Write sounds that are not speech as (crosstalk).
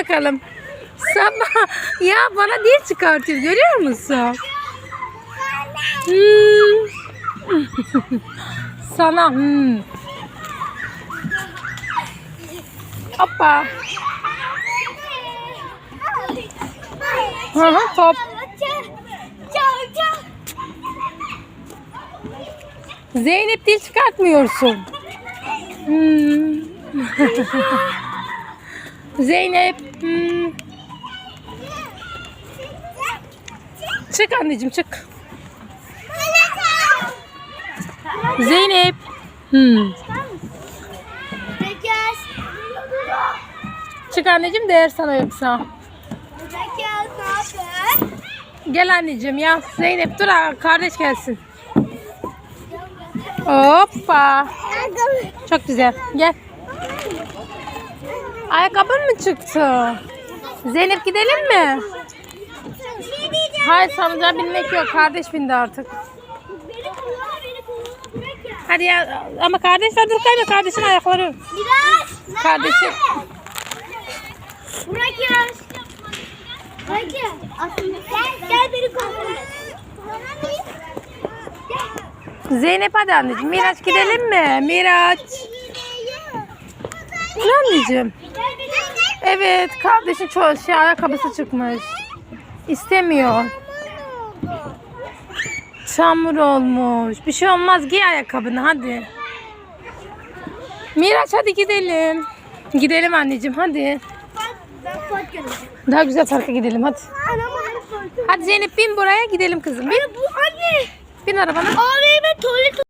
bakalım. Sabah ya bana dil çıkartıyor görüyor musun? Hmm. (laughs) Sana hmm. Hoppa. Hı hı, top. Zeynep dil çıkartmıyorsun. Hmm. (laughs) Zeynep. hmm. Çık anneciğim çık. Zeynep. Hmm. Çık anneciğim değer sana yoksa. Gel anneciğim ya. Zeynep dur kardeş gelsin. Hoppa. Çok güzel. Gel. Ayakkabın mı çıktı? Zeynep gidelim mi? Hayır sancağa binmek yok. Kardeş bindi artık. Hadi ya ama kardeşler dur kayma kardeşin ayakları. Biraz. Kardeşim. Burak yaz. Burak. Aslında gel, gel beni kovala. Zeynep hadi anneciğim. Miraç gidelim mi? Miraç. Ne anneciğim? Evet kardeşin çoğu şey ayakkabısı çıkmış. İstemiyor. Çamur olmuş. Bir şey olmaz giy ayakkabını hadi. Miraç hadi gidelim. Gidelim anneciğim hadi. Daha güzel parka gidelim hadi. Hadi Zeynep bin buraya gidelim kızım. Bin, Bu anne. bin arabana. Abi